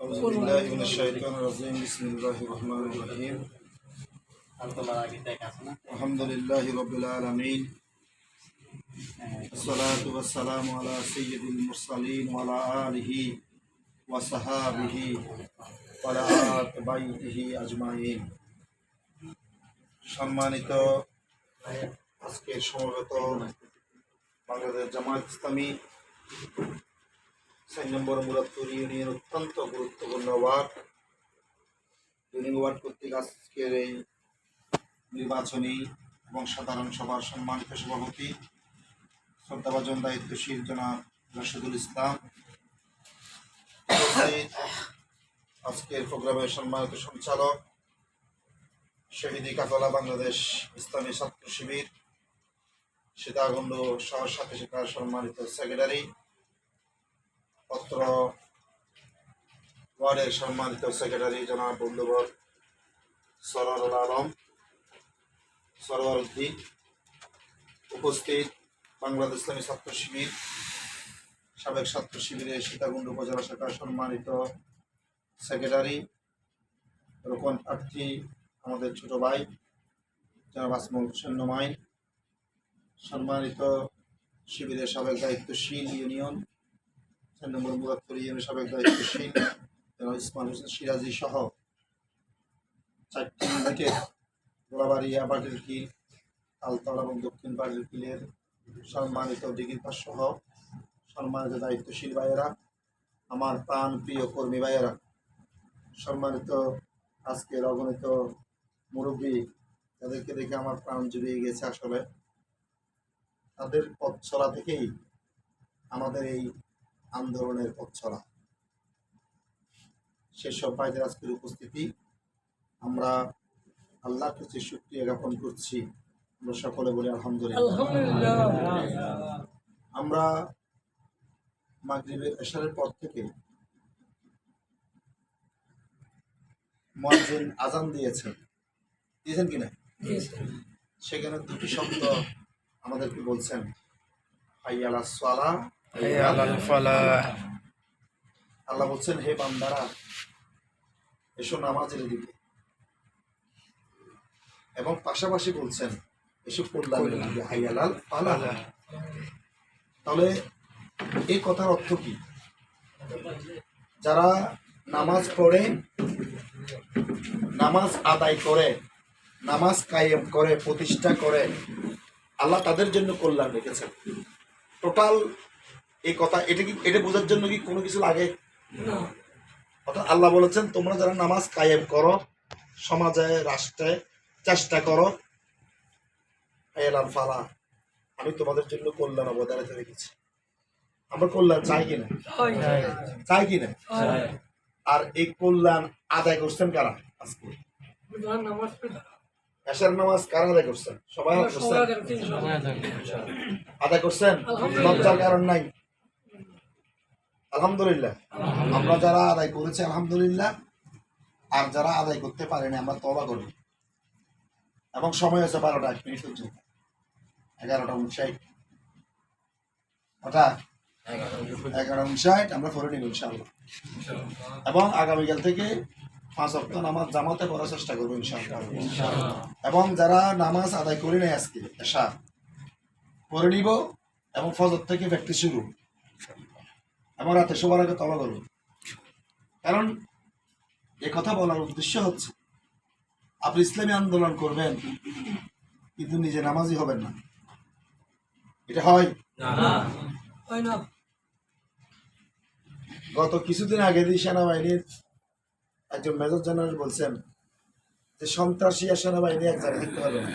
أعوذ بالله من الشيطان الرجيم بسم الله الرحمن الرحيم الحمد لله رب العالمين الصلاة والسلام على سيد المرسلين وعلى آله وصحابه وعلى بيته أجمعين সম্মানিত আজকের সমবেত বাংলাদেশ জামায়াত ইসলামী চার নম্বর মুরাদপুর ইউনিয়ন অত্যন্ত গুরুত্বপূর্ণ ওয়ার্ড। ইউনিয়ন ওয়ার্ড কর্তৃক আজকের এই নির্বাচনী এবং সাধারণ সভার সম্মানিত সভাপতি, শ্রদ্ধাভাজন দায়িত্বশীল জনাব রশিদুল ইসলাম আজকের প্রোগ্রামের সম্মানিত সঞ্চালক, শহীদি কাকলা বাংলাদেশ ইসলামী ছাত্র শিবির, সীতাকুণ্ড সহ সাথে শাখার সম্মানিত সেক্রেটারি পত্র ওয়ার্ডের সম্মানিত সেক্রেটারি জনাব বন্ধুবর সরওয়ারুল আলম, সরওয়ার উদ্দিন উপস্থিত বাংলাদেশ ইসলামী ছাত্র শিবির, সাবেক ছাত্র শিবিরের সীতাকুণ্ড উপজেলা শাখার সম্মানিত সেক্রেটারি, রোকন প্রার্থী, আমাদের ছোট ভাই, জনাব আসমুল হোসেন নোমাইন, সম্মানিত শিবিরের সাবেক দায়িত্বশীল ইউনিয়ন চার নম্বর মুরাদপুর ইউনিয়নের সাবেক দায়িত্বশীল ইসমাল হোসেন সিরাজি সহ। চারটি থেকে গোলাবাড়িয়া বাটির কিল তালতলা এবং দক্ষিণ বাটির কিলের সম্মানিত ডিগ্রি পাস সহ সম্মানিত দায়িত্বশীল ভাইয়েরা, আমার প্রাণ প্রিয় কর্মী ভাইয়েরা, সম্মানিত আজকের অগণিত মুরব্বী, তাদেরকে দেখে আমার প্রাণ জুড়িয়ে গেছে আসলে। তাদের পথ চলা থেকেই আমাদের এই আন্দোলনের পথ চলা। সেসব ভাইদের আজকের উপস্থিতি। আমরা আল্লাহর কাছে শুক্রিয়া জ্ঞাপন করছি আমরা সকলে বলি আলহামদুলিল্লাহ। আমরা মাগরিবের এশারের পর থেকে মুয়াজ্জিন আজান দিয়েছেন। দিয়েছেন কিনা সেখানে দুটি শব্দ আমাদেরকে বলছেন হাইয়ালা সালা আল্লাহ বলছেন হে বান্দারা এসো নামাজের দিকে। এবং পাশাপাশি বলছেন এসো কল্যাণের দিকে হাইয়ালাল ফালা। তাহলে এই কথার অর্থ কি? যারা নামাজ পড়ে নামাজ আদায় করে নামাজ কায়েম করে প্রতিষ্ঠা করে আল্লাহ তাদের জন্য কল্যাণ রেখেছেন। টোটাল এই কথা এটা কি এটা বোঝার জন্য কি কোনো কিছু লাগে? অর্থাৎ আল্লাহ বলেছেন তোমরা যারা নামাজ কায়েম করো সমাজে রাষ্ট্রে চেষ্টা করো এলাম ফালা আমি তোমাদের জন্য কল্যাণ অবদানিত রেখেছি। আমরা কল্যাণ চাই কিনা? চাই। কিনা? আর এই কল্যাণ আদায় করছেন কারা? আজকে? এশার নামাজ কারা আদায় করছেন? সবাই আদায় করছেন? আদায় করছেন। লজ্জার কারণ নাই। আলহামদুলিল্লাহ। আমরা যারা আদায় করেছি, আলহামদুলিল্লাহ। আর যারা আদায় করতে পারেনি, আমরা তবা করি। এবং সময় হচ্ছে বারোটা, এক মিনিট এগারোটা উনষাট। ওটা? এগারোটা উনষাট, আমরা করে নিব ইনশাআল্লাহ। এবং আগামীকাল থেকে পাঁচ অক্ট নামাজ জামাতে করার চেষ্টা করব ইনশাআল্লাহ। এবং যারা নামাজ আদায় করে নেয় আজকে এসা করে নিব এবং ফজর থেকে ব্যক্তি শুরু। এবং রাতে সবার আগে তবা করব। কারণ এ কথা বলার উদ্দেশ্য হচ্ছে আপনি ইসলামী আন্দোলন করবেন কিন্তু নিজে নামাজি হবেন না। এটা হয়? গত কিছুদিন আগে দিয়ে সেনাবাহিনীর একজন মেজর জেনারেল বলছেন যে সন্ত্রাসী আর সেনাবাহিনী এক জায়গায় থাকতে পারবে না।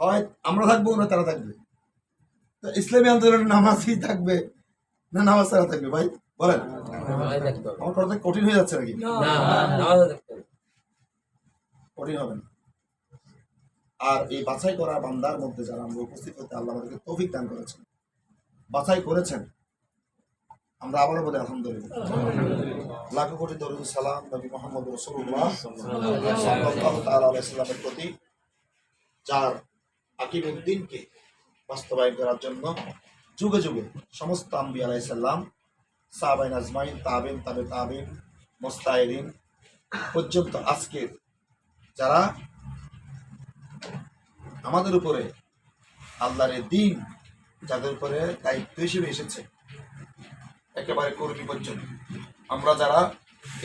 হয় আমরা থাকব না তারা থাকবে। ইসলামী আন্দোলনের নামাজই থাকবে না নামাজ তারা থাকবে? ভাই বলেন। আমার কথা কঠিন হয়ে যাচ্ছে নাকি? কঠিন হবে না। আর এই বাছাই করা বান্দার মধ্যে যারা আমরা উপস্থিত হতে আল্লাহ আমাদেরকে তৌফিক দান করেছেন বাছাই করেছেন আমরা আবারও বলি আলহামদুলিল্লাহ। লাখো কোটি দরুদ সালাম নবী মোহাম্মদ রসুল্লাহ সাল্লাল্লাহু তাআলা আলাইহি সাল্লামের প্রতি যার আকিব উদ্দিনকে বাস্তবায়ন করার জন্য যুগে যুগে সমস্ত আম্বি আলাইসাল্লাম সাহাবাইন আজমাইন তাবিন তাবে তাবিন মোস্তাইরিন পর্যন্ত আজকের যারা আমাদের উপরে আল্লাহর দিন যাদের উপরে দায়িত্ব হিসেবে এসেছে, একেবারে কর্মী পর্যন্ত। আমরা যারা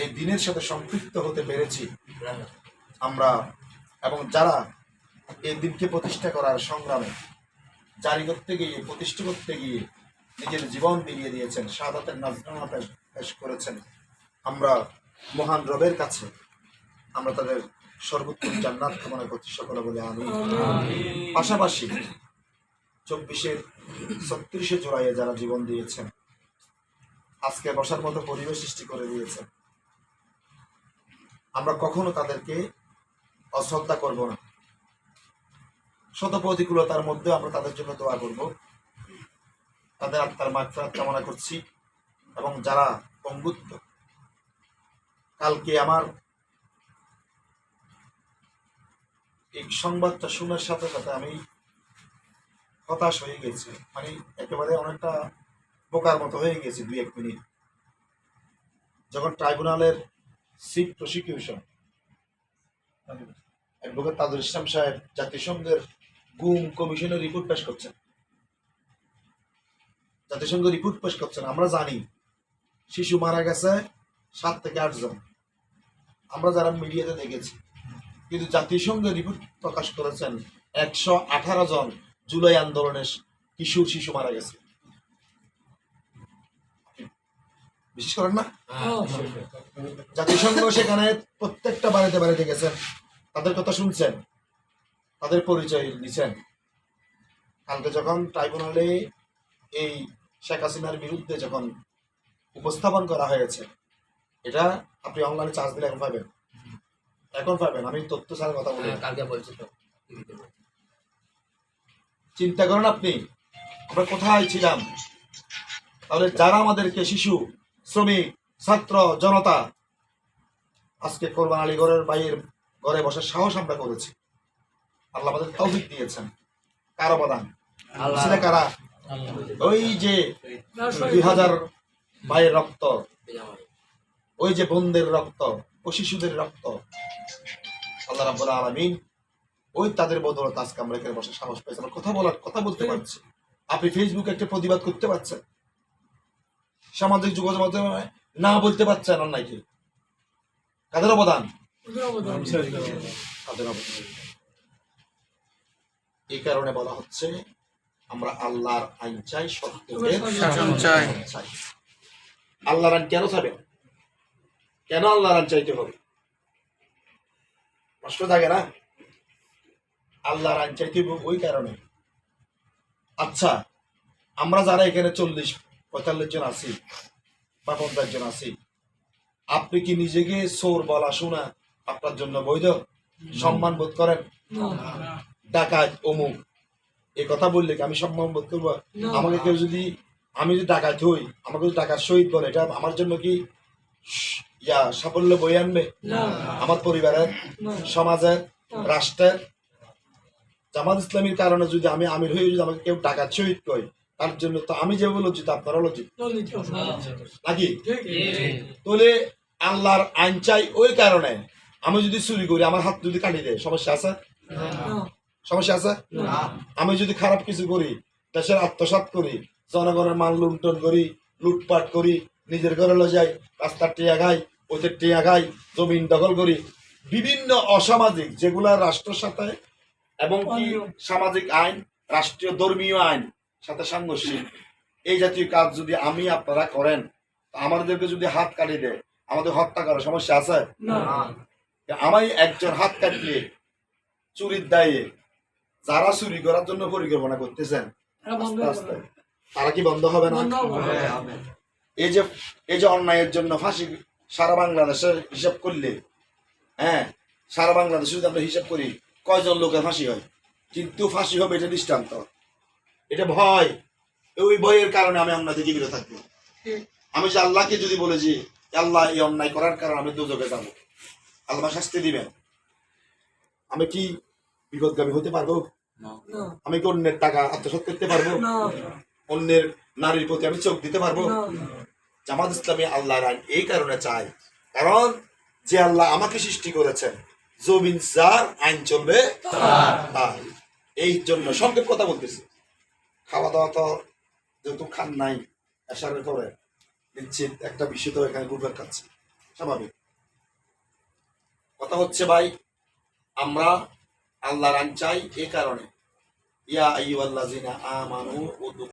এই দিনের সাথে সম্পৃক্ত হতে পেরেছি, আমরা এবং যারা এই দিনকে প্রতিষ্ঠা করার সংগ্রামে জারি করতে গিয়ে প্রতিষ্ঠা করতে গিয়ে নিজের জীবন বিলিয়ে দিয়েছেন শাহাদাতের নাজরানা পেশ পেশ করেছেন। আমরা মহান রবের কাছে আমরা তাদের সর্বোত্তম জান্নাত কামনা করছি সকলে বলে আমি পাশাপাশি চব্বিশের ছত্রিশে জুলাইয়ে যারা জীবন দিয়েছেন আজকে বসার মতো পরিবেশ সৃষ্টি করে দিয়েছেন। আমরা কখনো তাদেরকে অশ্রদ্ধা করব না। শত প্রতিকূলতার মধ্যে আমরা তাদের জন্য দোয়া করব। তাদের আত্মার মাত্রাত কামনা করছি এবং যারা পঙ্গুত্ব কালকে আমার এই সংবাদটা শোনার সাথে সাথে আমি হতাশ হয়ে গেছি। মানে একেবারে অনেকটা বোকার মতো হয়ে গেছি দুই, এক মিনিট। যখন ট্রাইব্যুনালের সিট প্রসিকিউশন, অ্যাডভোকেট তাজুল ইসলাম সাহেব জাতিসংঘের গুম কমিশনের রিপোর্ট পেশ করছেন? জাতিসংঘ রিপোর্ট পেশ করছেন আমরা জানি। শিশু মারা গেছে সাত থেকে আট জন। আমরা যারা মিডিয়াতে দেখেছি। কিন্তু জাতিসংঘ রিপোর্ট প্রকাশ করেছেন একশো আঠারো জন জুলাই আন্দোলনের কিশোর শিশু মারা গেছে। বিশেষ করেন না? জাতিসংঘ সেখানে প্রত্যেকটা বাড়িতে বাড়িতে গেছেন। তাদের কথা শুনছেন। তাদের পরিচয় দিচ্ছেন। কালকে যখন ট্রাইব্যুনালে এই শেখ হাসিনার বিরুদ্ধে যখন উপস্থাপন করা হয়েছে এটা আপনি অনলাইনে চার্জ দিলে এখন পাবেন। এখন পাবেন আমি তথ্য ছাড়া কথা বলি। হ্যাঁ, কালকে বলছি তো। চিন্তা করেন আপনি আমরা কোথায় ছিলাম? তাহলে যারা আমাদেরকে শিশু শ্রমিক ছাত্র জনতা আজকে কোরবান আলী ঘরের বাইরের ঘরে বসে সাহস আমরা করেছি। আল্লাহ আমাদের তৌফিক দিয়েছেন। কার অবদান সেটা কারা? ওই যে দুই হাজার ভাইয়ের রক্ত। ওই যে বোনদের রক্ত ও শিশুদের রক্ত। আল্লাহ রাব্বুল আলামিন ওই তাদের বদলত আজকে আমরা এখানে বসে সাহস পেয়েছি। আমরা কথা বলার কথা বলতে পারছি। আপনি ফেসবুকে একটা প্রতিবাদ করতে পারছেন। সামাজিক যোগাযোগ মাধ্যমে না বলতে পারছেন অন্যায়কে। কাদের অবদান? তাদের অবদান? এই কারণে বলা হচ্ছে আমরা আল্লাহর আইন চাই সত্যের চাই। আল্লাহর আইন কেন চাবে? কেন আল্লাহর আইন চাইতে হবে? প্রশ্ন থাকে না? আল্লাহর আইন চাইতে হবে ওই কারণে। আচ্ছা আমরা যারা এখানে চল্লিশ পঁয়তাল্লিশ জন আছি বা পঞ্চাশ জন আছি আপনি কি নিজেকে সোর বলা শোনা আপনার জন্য বৈধ? সম্মান বোধ করেন? ডাকাত অমুক এই কথা বললে কি আমি সম্মান বোধ করব? আমাকে কেউ যদি আমি যদি ডাকাত হই আমাকে যদি ডাকাত শহীদ বলে এটা আমার জন্য কি ইয়া সাফল্য বই আনবে? আমার পরিবারের সমাজের রাষ্ট্রের? জামাত ইসলামীর কারণে যদি আমি আমির হয়ে যদি আমাকে কেউ ডাকাত শহীদ করি তার জন্য তো আমি যেভাবে লজ্জিত আপনারা লজ্জিত। নাকি? তাহলে আল্লাহর আইন চাই ওই কারণে। আমি যদি চুরি করি আমার হাত যদি কাটি দেয় সমস্যা আছে? সমস্যা আছে? আমি যদি খারাপ কিছু করি দেশের আত্মসাৎ করি জনগণের মাল লুণ্ঠন করি লুটপাট করি নিজের ঘরে লো যাই রাস্তার টিয়া খাই ওদের টিয়া খাই জমিন দখল করি বিভিন্ন অসামাজিক যেগুলা রাষ্ট্রের সাথে এবং কি সামাজিক আইন রাষ্ট্রীয় ধর্মীয় আইন সাথে সাংঘর্ষিক এই জাতীয় কাজ যদি আমি আপনারা করেন আমাদেরকে যদি হাত কাটি দেয় আমাদের হত্যা করার সমস্যা আছে? আমায় একজন হাত কাটলে চুরির দায়ে যারা চুরি করার জন্য পরিকল্পনা করতেছেন তারা কি বন্ধ হবে না? এই যে এই যে অন্যায়ের জন্য ফাঁসি সারা বাংলাদেশের হিসাব করলে হ্যাঁ সারা বাংলাদেশে যদি আমরা হিসাব করি কয়জন লোকের ফাঁসি হয়? কিন্তু ফাঁসি হবে এটা দৃষ্টান্ত। এটা ভয়। ওই ভয়ের কারণে আমি অন্যায় থেকে বিরত থাকব। আমি যে আল্লাহকে যদি বলেছি আল্লাহ এই অন্যায় করার কারণে আমি দুযোগে যাব। আল্লাহ শাস্তি দিবেন। আমি কি বিপদগামী হতে পারব? আমি কি অন্যের টাকা আত্মসাৎ করতে পারব? অন্যের নারীর প্রতি আমি চোখ দিতে পারব? জামাত ইসলামী আল্লাহর আইন এই কারণে চাই কারণ যে আল্লাহ আমাকে সৃষ্টি করেছেন জমিন যার আইন চলবে তার। এই জন্য সংক্ষেপ কথা বলতেছি। খাওয়া দাওয়া তো যেহেতু খান নাই এসারের পরে নিশ্চিত একটা বিষয় তো এখানে ঘুরবে খাচ্ছে। স্বাভাবিক। কথা হচ্ছে ভাই আমরা আল্লাহর রান চাই এ কারণে। ইয়া আল্লাহ আমানু